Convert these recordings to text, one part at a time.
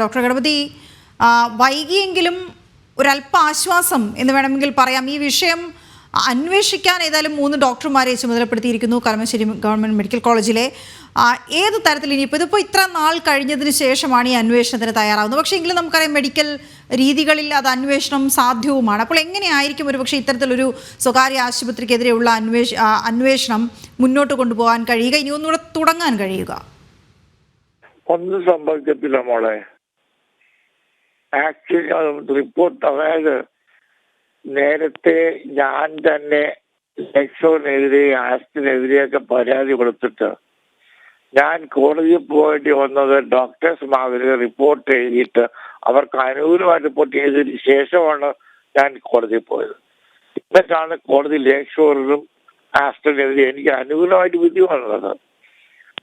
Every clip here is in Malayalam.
ഡോക്ടർ ഗണപതി വൈകിയെങ്കിലും ഒരല്പ ആശ്വാസം എന്ന് വേണമെങ്കിൽ പറയാം. ഈ വിഷയം അന്വേഷിക്കാൻ ഏതായാലും മൂന്ന് ഡോക്ടർമാരെ ചുമതലപ്പെടുത്തിയിരിക്കുന്നു കളമശ്ശേരി ഗവൺമെന്റ് മെഡിക്കൽ കോളേജിലെ. ഏത് തരത്തിൽ ഇനിയിപ്പോൾ ഇതിപ്പോൾ ഇത്ര നാൾ കഴിഞ്ഞതിന് ശേഷമാണ് ഈ അന്വേഷണത്തിന് തയ്യാറാവുന്നത്? പക്ഷേ എങ്കിലും നമുക്കറിയാം മെഡിക്കൽ രീതികളിൽ അത് അന്വേഷണം സാധ്യവുമാണ്. അപ്പോൾ എങ്ങനെയായിരിക്കും ഒരു പക്ഷേ ഇത്തരത്തിലൊരു സ്വകാര്യ ആശുപത്രിക്കെതിരെയുള്ള അന്വേഷ അന്വേഷണം മുന്നോട്ട് കൊണ്ടുപോകാൻ കഴിയുക? ഇനി ഒന്നുകൂടെ തുടങ്ങാൻ കഴിയുക. ഒന്നും സംഭവിക്കത്തില്ല മോളെ. ആക്ച്വലി റിപ്പോർട്ട് അതായത് നേരത്തെ ഞാൻ തന്നെ ലക്ഷോനെതിരെ ആസ്റ്റിനെതിരെയൊക്കെ പരാതി കൊടുത്തിട്ട് ഞാൻ കോടതിയിൽ പോകേണ്ടി വന്നത് ഡോക്ടേഴ്സ് മാതിരി റിപ്പോർട്ട് എഴുതിയിട്ട് അവർക്ക് അനുകൂലമായി റിപ്പോർട്ട് ചെയ്തതിന് ശേഷമാണ് ഞാൻ കോടതിയിൽ പോയത്. എന്നിട്ടാണ് കോടതി ലേക്ഷോറിനും ആസ്റ്റിനെതിരെ എനിക്ക് അനുകൂലമായിട്ട് വിധി വന്നത്.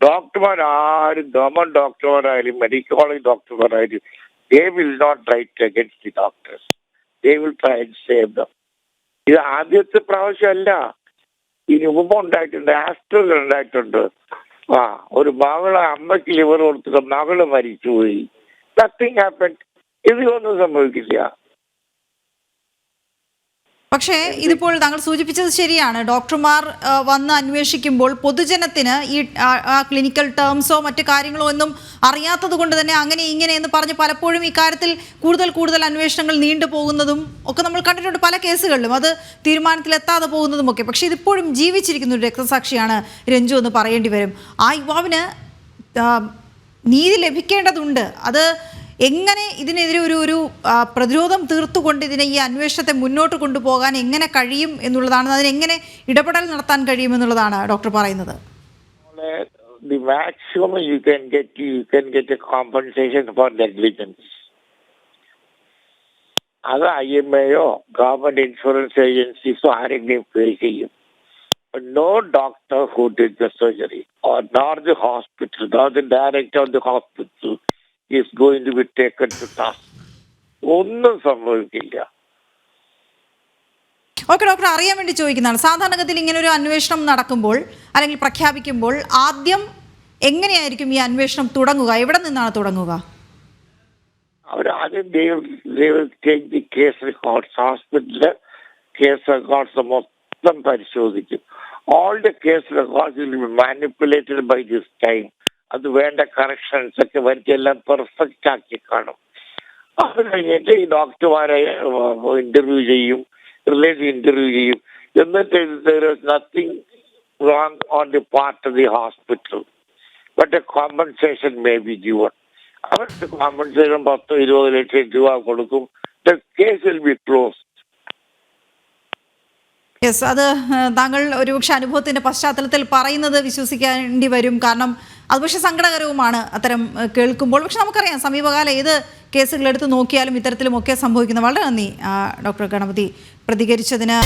ഡോക്ടർമാരാരും ഗവൺമെന്റ് ഡോക്ടർമാരായാലും മെഡിക്കൽ കോളേജ് ഡോക്ടർമാരായാലും they will not write against the doctors they will try and save them ഇത് ആദ്യത്തെ പ്രാവശ്യമല്ല. ഇനി ഉപമ ഉണ്ടായിട്ടുണ്ട് ആസ്ട്രൽ ഉണ്ടായിട്ടുണ്ട്. ആ ഒരു മകളെ അമ്മയ്ക്ക് ലിവർ കൊടുത്തിട്ട് മകൾ മരിച്ചുപോയി. നത്തിങ് ഹാപ്പൻ ഇതിലൊന്നും സംഭവിക്കില്ല. പക്ഷേ ഇതിപ്പോൾ താങ്കൾ സൂചിപ്പിച്ചത് ശരിയാണ്. ഡോക്ടർമാർ വന്ന് അന്വേഷിക്കുമ്പോൾ പൊതുജനത്തിന് ഈ ആ, ക്ലിനിക്കൽ ടേംസോ മറ്റു കാര്യങ്ങളോ ഒന്നും അറിയാത്തത് കൊണ്ട് തന്നെ അങ്ങനെ ഇങ്ങനെ എന്ന് പറഞ്ഞ് പലപ്പോഴും ഇക്കാര്യത്തിൽ കൂടുതൽ കൂടുതൽ അന്വേഷണങ്ങൾ നീണ്ടു പോകുന്നതും ഒക്കെ നമ്മൾ കണ്ടിട്ടുണ്ട് പല കേസുകളിലും. അത് തീരുമാനത്തിലെത്താതെ പോകുന്നതും ഒക്കെ പക്ഷേ ഇതിപ്പോഴും ജീവിച്ചിരിക്കുന്ന ഒരു രക്തസാക്ഷിയാണ് രഞ്ജു എന്ന് പറയേണ്ടി വരും. ആ യുവാവിന് നീതി ലഭിക്കേണ്ടതുണ്ട്. അത് എങ്ങനെ ഇതിനെതിരെ ഒരു ഒരു പ്രതിരോധം തീർത്തുകൊണ്ട് ഇതിനെ ഈ അന്വേഷണത്തെ മുന്നോട്ട് കൊണ്ടുപോകാൻ എങ്ങനെ കഴിയും എന്നുള്ളതാണ് അതിനെങ്ങനെ ഇടപെടൽ നടത്താൻ കഴിയും എന്നുള്ളതാണ് ഡോക്ടർ പറയുന്നത്. അത് ഐ എം എയോ ഗവൺമെന്റ് ഇൻഷുറൻസ് ഏജൻസീസോ ആരെങ്കിലും പേ ചെയ്യും no doctor who did the surgery or nor the hospital nor the director of the hospital is going to be taken to task ഒന്നും സംഭവിക്കില്ല. ഓക്കെ ഡോക്ടർ അറിയാൻ വേണ്ടി ചോദിക്കുന്നതാണ്. സാധാരണഗതിയിൽ ഇങ്ങനെ ഒരു അന്വേഷണം നടക്കുമ്പോൾ അല്ലെങ്കിൽ പ്രഖ്യാപിക്കുമ്പോൾ ആദ്യം എങ്ങനെയായിരിക്കും ഈ അന്വേഷണം തുടങ്ങുക? എവിടെ നിന്നാണ് തുടങ്ങുക? അവർ ആദ്യം ടേക്ക് ദി കേസ് റെക്കോർഡ്സ് ഹോസ്പിറ്റലിൽ കേസ് റെക്കോർഡ്സ് മൊത്തം പരിശോധിക്കും. All the case records manipulated by this time അത് വേണ്ട കറക്ഷൻസ് ഒക്കെ വരുത്തി എല്ലാം പെർഫെക്റ്റ് ആക്കി കാണും. അത് കഴിഞ്ഞിട്ട് ഈ ഡോക്ടർമാരെ ഇന്റർവ്യൂ ചെയ്യും റിലേറ്റീവ് ഇന്റർവ്യൂ ചെയ്യും. എന്നിട്ട് nothing wrong on the part of the hospital But a compensation may be given. അവർക്ക് കോമ്പൻസേഷൻ പത്തോ ഇരുപത് ലക്ഷം രൂപ കൊടുക്കും. The case will be close yes അത് താങ്കൾ ഒരുപക്ഷെ അനുഭവത്തിന്റെ പശ്ചാത്തലത്തിൽ പറയുന്നത് വിശ്വസിക്കേണ്ടി വരും. കാരണം അത് പക്ഷെ സങ്കടകരവുമാണ് അത്തരം കേൾക്കുമ്പോൾ. പക്ഷെ നമുക്കറിയാം സമീപകാലം ഏത് കേസുകൾ എടുത്ത് നോക്കിയാലും ഇത്തരത്തിലുമൊക്കെ സംഭവിക്കുന്ന വളരെ നന്ദി ഡോക്ടർ ഗണപതി പ്രതികരിച്ചതിന്.